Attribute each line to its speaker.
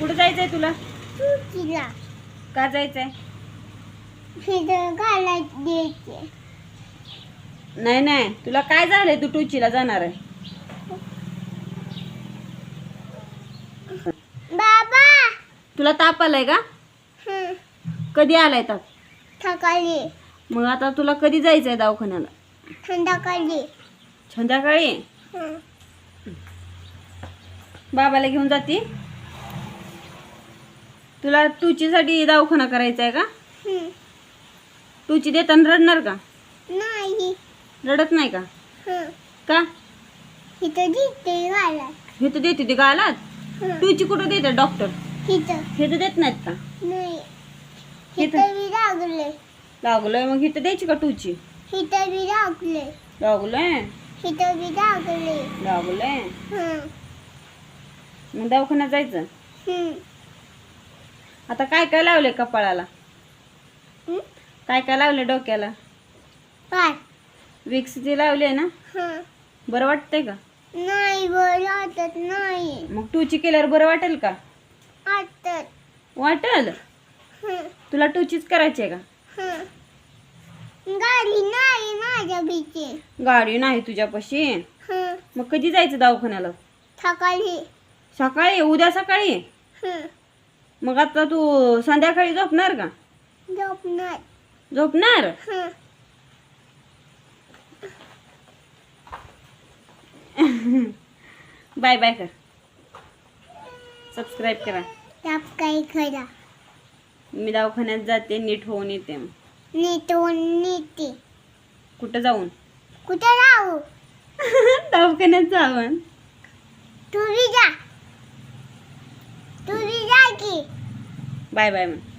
Speaker 1: कुठं जायचंय तुला?
Speaker 2: तिला.
Speaker 1: का जायचंय?
Speaker 2: द्यायचे.
Speaker 1: नाही नाही. तुला काय झालंय? तू टुचीला जाणार आहे.
Speaker 2: बाबा.
Speaker 1: तुला ताप आलाय का?
Speaker 2: हं,
Speaker 1: कधी आलाय ताप?
Speaker 2: सकाळी.
Speaker 1: मग आता तुला कधी जायचंय दवाखान्याला?
Speaker 2: संध्याकाळी.
Speaker 1: संध्याकाळी?
Speaker 2: हं,
Speaker 1: बाबाला घेऊन जाते? तुला तुचीसाठी दवाखाना करायचा आहे का?
Speaker 2: हं.
Speaker 1: तुची देताना रडणार का?
Speaker 2: नाही.
Speaker 1: रडत नाही का?
Speaker 2: हं.
Speaker 1: का?
Speaker 2: इथं
Speaker 1: हे तर देते ते गालात.
Speaker 2: हं.
Speaker 1: तुची कुठं देते डॉक्टर?
Speaker 2: इथं.
Speaker 1: हे तर देत नाहीत का?
Speaker 2: नाही.
Speaker 1: इथं
Speaker 2: इथं बी लागले.
Speaker 1: लागलोय मग इथं द्यायची का तुची
Speaker 2: इथं बी लागले.
Speaker 1: लागलोय?
Speaker 2: इथं बी लागले.
Speaker 1: लागलोय?
Speaker 2: हं,
Speaker 1: मग दवाखान्यात जायचं?
Speaker 2: हं.
Speaker 1: आता काय काय लावले कपाळाला?
Speaker 2: हं?
Speaker 1: काय काय लावले डोक्याला?
Speaker 2: काय?
Speaker 1: विक्स जे लावले ना?
Speaker 2: हं.
Speaker 1: बरं वाटतंय का?
Speaker 2: नाही बरं वाटत नाही.
Speaker 1: मग टूची केल्यावर बरं वाटेल का?
Speaker 2: वाटत.
Speaker 1: वाटेल?
Speaker 2: हं,
Speaker 1: तुला टूचीच करायची आहे का?
Speaker 2: हं. गाडी नाही माझ्या भीती.
Speaker 1: गाडी नाही तुझ्यापाशी?
Speaker 2: हं,
Speaker 1: मग कधी जायचं दवाखान्याला?
Speaker 2: सकाळी.
Speaker 1: सकाळी? उद्या सकाळी?
Speaker 2: हं,
Speaker 1: मग आता तू संध्याकाळी झोपणार का?
Speaker 2: झोपणार.
Speaker 1: झोपणार?
Speaker 2: हं.
Speaker 1: बाय बाय कर. सबस्क्राईब करा.
Speaker 2: त्यात काही खरा
Speaker 1: मी दवाखान्यात जाते नीट होऊन येते. मग.
Speaker 2: नीट होऊन नीती
Speaker 1: कुठं जाऊन?
Speaker 2: कुठे राहू
Speaker 1: दवाखान्यात जाऊन.
Speaker 2: तुरी जा. तुरी जा की
Speaker 1: बाय बाय मग